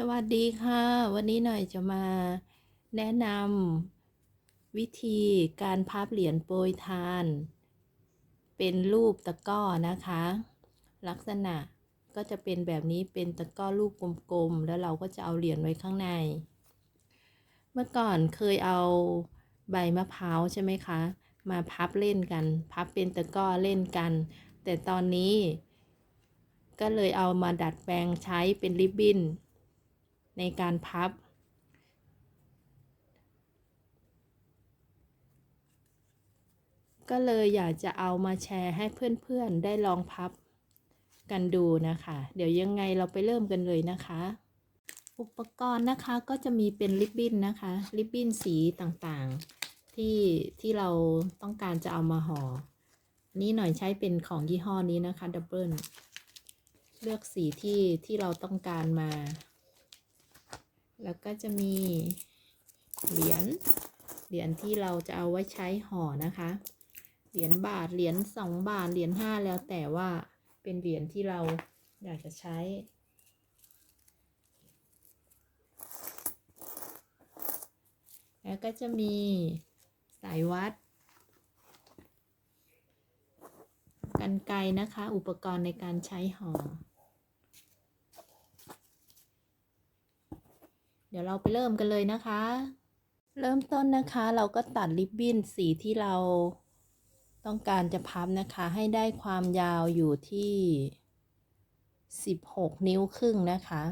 สวัสดีค่ะ วันนี้หน่อยจะมาแนะนำวิธีการพับเหรียญโปรยทาน เป็นรูปตะก้อนะคะ ลักษณะก็จะเป็นแบบนี้เป็นตะก้อรูปกลมๆ แล้วเราก็จะเอาเหรียญไว้ข้างใน เมื่อก่อนเคยเอาใบมะพร้าวใช่ไหมคะ มาพับเล่นกัน พับเป็นตะก้อเล่นกัน แต่ตอนนี้ ก็เลยเอามาดัดแปลงใช้เป็นริบบิ้น ในการพับ ก็เลยอยากจะเอามาแชร์ให้เพื่อนๆได้ลองพับกันดูนะคะ เดี๋ยวยังไงเราไปเริ่มกันเลยนะคะ อุปกรณ์นะคะก็จะมีเป็นริบบิ้นนะคะริบบิ้นสีต่างๆที่ที่เราต้องการจะเอามาหอ่อนนี้หน่อยใช้เป็นของยี่ห้อนี้นะคะดับเบิลเลือกสีที่ที่เราต้องการมา แล้วก็จะมีเหรียญ เหรียญที่เราจะเอาไว้ใช้ห่อนะคะ เหรียญบาท เหรียญสองบาท เหรียญห้าแล้วแต่ว่าเป็นเหรียญที่เราอยากจะใช้ แล้วก็จะมีสายวัด กันไกรนะคะ อุปกรณ์ในการใช้ห่อ เดี๋ยวเราไปเริ่มกันเลยนะคะ เริ่มต้นนะคะเราก็ตัดริบบิ้นสีที่เราต้องการจะพับนะคะ ให้ได้ความยาวอยู่ที่ 16 นิ้วครึ่งนะคะ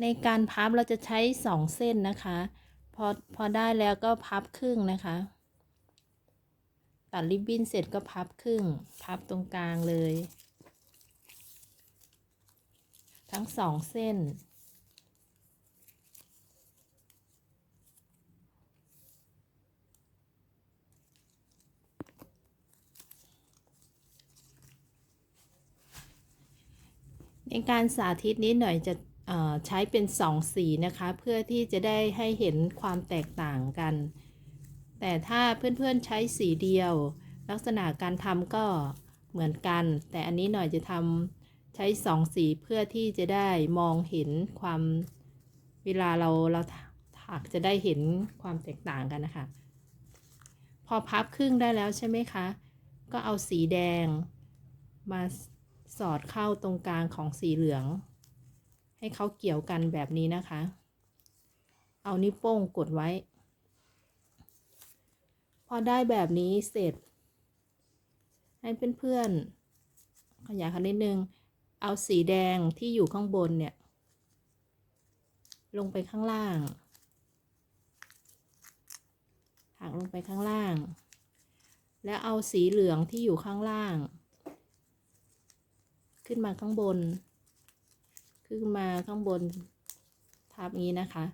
ในการพับเราจะใช้ 2 เส้นนะคะ พอพอได้แล้วก็พับครึ่งนะคะ ตัดริบบิ้นเสร็จก็พับครึ่ง พับตรงกลางเลย ทั้งสองเส้น ในการสาธิตนี้หน่อยจะใช้เป็นสองสีนะคะ เพื่อที่จะได้ให้เห็นความแตกต่างกัน แต่ถ้าเพื่อนๆใช้สีเดียว ลักษณะการทำก็เหมือนกัน แต่อันนี้หน่อยจะทำ ใช้สองสีเพื่อที่จะได้มองเห็นความเวลาเราเราถักจะได้เห็นความแตกต่างกันนะคะ พอพับครึ่งได้แล้วใช่ไหมคะ ก็เอาสีแดง มาสอดเข้าตรงกลางของสีเหลือง ให้เขาเกี่ยวกันแบบนี้นะคะ เอานิ้วโป้งกดไว้ พอได้แบบนี้เสร็จ ให้เพื่อนๆขยายคันนิดนึง เอาสีแดงที่อยู่ข้างบนเนี่ย ลงไปข้างล่าง ถักลงไปข้างล่าง แล้วเอาสีเหลืองที่อยู่ข้างล่าง ขึ้นมาข้างบน ขึ้นมาข้างบน ทับนี้นะคะ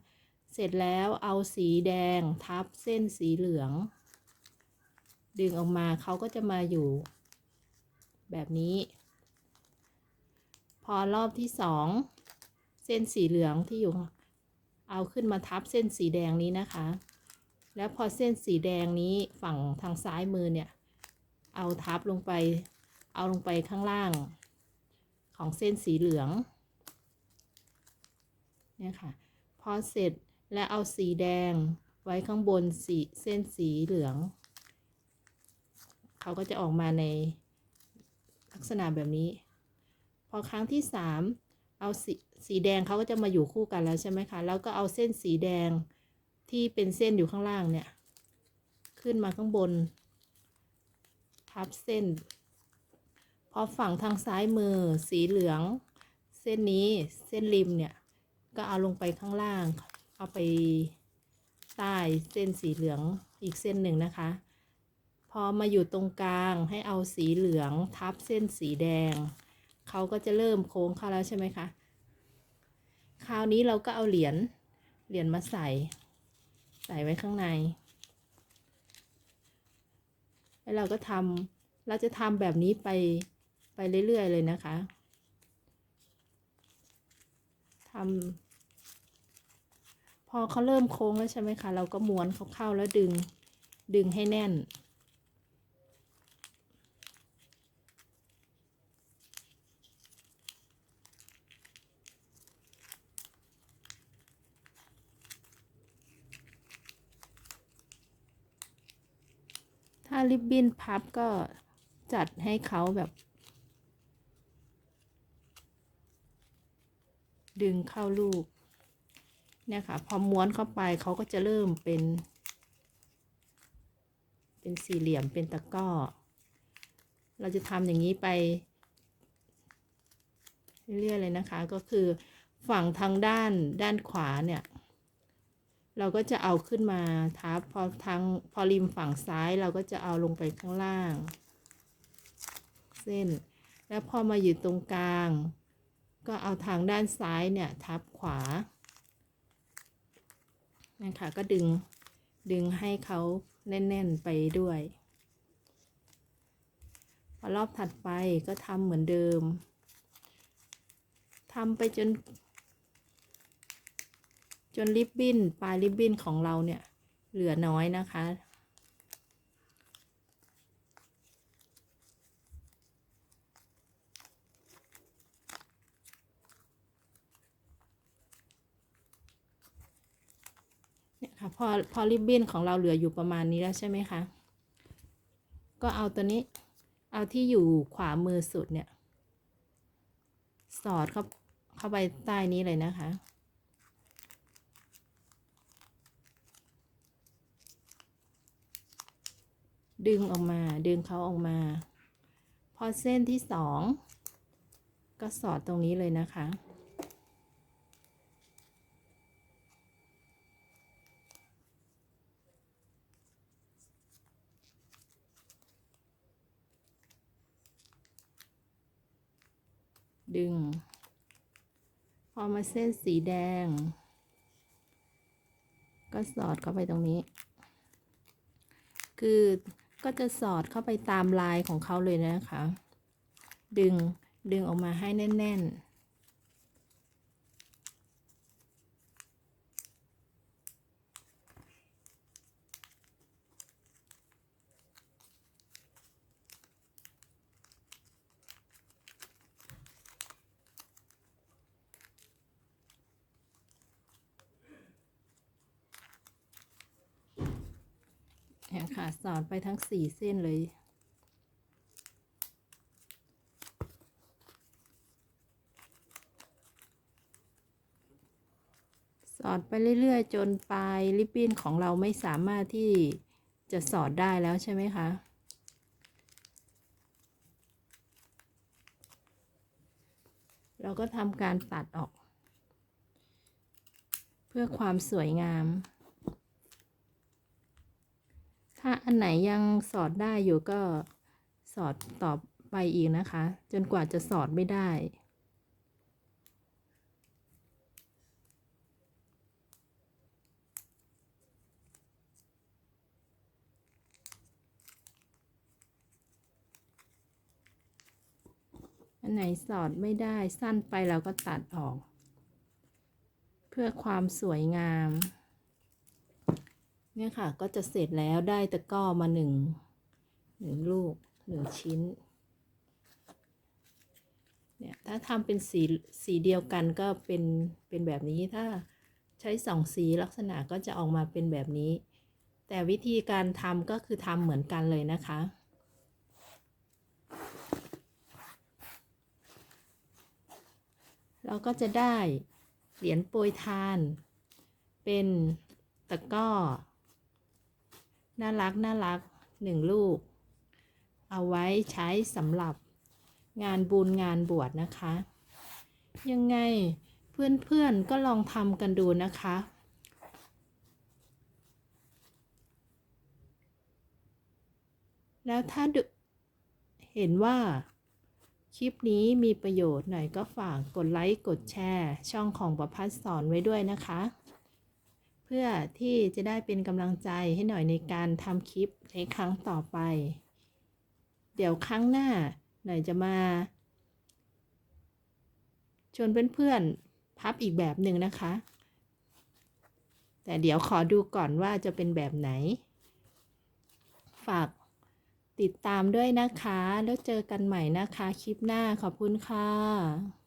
เสร็จแล้วเอาสีแดงทับเส้นสีเหลือง ดึงออกมาเขาก็จะมาอยู่ แบบนี้ พอรอบที่สองเส้นสีเหลืองที่อยู่ เอาขึ้นมาทับเส้นสีแดงนี้นะคะ แล้วพอเส้นสีแดงนี้ฝั่งทางซ้ายมือเนี่ย เอาทับลงไป เอาลงไปข้างล่าง ของเส้นสีเหลือง เนี่ยค่ะ พอเสร็จแล้วเอาสีแดงไว้ข้างบนสีเส้นสีเหลือง เขาก็จะออกมาในลักษณะแบบนี้ พอครั้งที่สามเอาสีสีแดงเขาก็จะมาอยู่คู่กันแล้วใช่ไหมคะ แล้วก็เอาเส้นสีแดงที่เป็นเส้นอยู่ข้างล่างเนี่ย ขึ้นมาข้างบน ทับเส้น พอฝั่งทางซ้ายมือสีเหลือง เส้นนี้เส้นริมเนี่ย ก็เอาลงไปข้างล่าง เอาไปใต้เส้นสีเหลืองอีกเส้นหนึ่งนะคะ พอมาอยู่ตรงกลางให้เอาสีเหลืองทับเส้นสีแดง เขาก็จะเริ่มโค้งเข้าแล้วใช่ไหมคะ คราวนี้เราก็เอาเหรียญ เหรียญมาใส่ ใส่ไว้ข้างใน แล้วเราก็ทำเราจะทำแบบนี้ไปไปเรื่อยๆเลยนะคะทำพอเขาเริ่มโค้งแล้วใช่ไหมคะ เราก็ม้วนเขาเข้าแล้วดึง ดึงให้แน่น ถ้าริบบิ้นพับก็จัดให้เขาแบบ ดึงเข้าลูก เนี่ยค่ะ พอม้วนเข้าไปเขาก็จะเริ่มเป็น เป็นสี่เหลี่ยมเป็นตะก้อ เราจะทำอย่างนี้ไป เรื่อยๆเลยนะคะ ก็คือฝั่งทางด้านด้านขวาเนี่ย เราก็จะเอาขึ้นมาทับพอทางพอริมฝั่งซ้ายเราก็จะเอาลงไปข้างล่าง เส้น แล้วพอมาอยู่ตรงกลาง ก็เอาทางด้านซ้ายเนี่ยทับขวานะคะก็ดึงดึงให้เขาแน่น ๆ ไปด้วย พอรอบถัดไปก็ทำเหมือนเดิมทำไปจน จนริบบิ้นปลายริบบิ้นของเราเนี่ย เหลือน้อยนะคะ เนี่ยค่ะพอพอริบบิ้นของเราเหลืออยู่ประมาณนี้แล้วใช่ไหมคะ ก็เอาตัวนี้เอาที่อยู่ขวามือสุดเนี่ย สอดเข้าเข้าไปใต้นี้เลยนะคะ ดึงออกมาดึงเขาออกมา พอเส้นที่สองก็สอดตรงนี้เลยนะคะ ดึง พอมาเส้นสีแดง ก็สอดเข้าไปตรงนี้ คือ ก็จะสอดเข้าไปตามลายของเขาเลยนะคะ ดึงดึงออกมาให้แน่น ๆ ค่ะ สอดไปทั้งสี่เส้นเลย สอดไปเรื่อยๆ จนปลายริบบิ้นของเราไม่สามารถที่จะสอดได้แล้วใช่ไหมคะเราก็ทำการตัดออก เพื่อความสวยงาม ถ้าอันไหนยังสอดได้อยู่ก็สอดต่อไปอีกนะคะ จนกว่าจะสอดไม่ได้ อันไหนสอดไม่ได้สั้นไปเราก็ตัดออก เพื่อความสวยงาม เนี่ยค่ะก็จะเสร็จแล้วได้ตะก้อมาหนึ่งหนึ่งลูกหนึ่งชิ้นเนี่ยถ้าทำเป็นสีสีเดียวกันก็เป็นเป็นแบบนี้ถ้าใช้สองสีลักษณะก็จะออกมาเป็นแบบนี้ แต่วิธีการทำก็คือทำเหมือนกันเลยนะคะเราก็จะได้เหรียญโปรยทาน เป็นตะก้อ น่ารักน่ารักหนึ่งลูก เอาไว้ใช้สำหรับงานบุญงานบวชนะคะ ยังไงเพื่อนๆก็ลองทำกันดูนะคะแล้วถ้าดูเห็นว่า คลิปนี้มีประโยชน์หน่อยก็ฝากกดไลค์ กดแชร์ ช่องของประพัฒสอนไว้ด้วยนะคะ เพื่อที่จะได้เป็นกำลังใจให้หน่อยในการทำคลิปในครั้งต่อไป เดี๋ยวครั้งหน้าหน่อยจะมาชวนเพื่อนๆพับอีกแบบหนึ่งนะคะ แต่เดี๋ยวขอดูก่อนว่าจะเป็นแบบไหน ฝากติดตามด้วยนะคะ แล้วเจอกันใหม่นะคะ คลิปหน้าขอบคุณค่ะ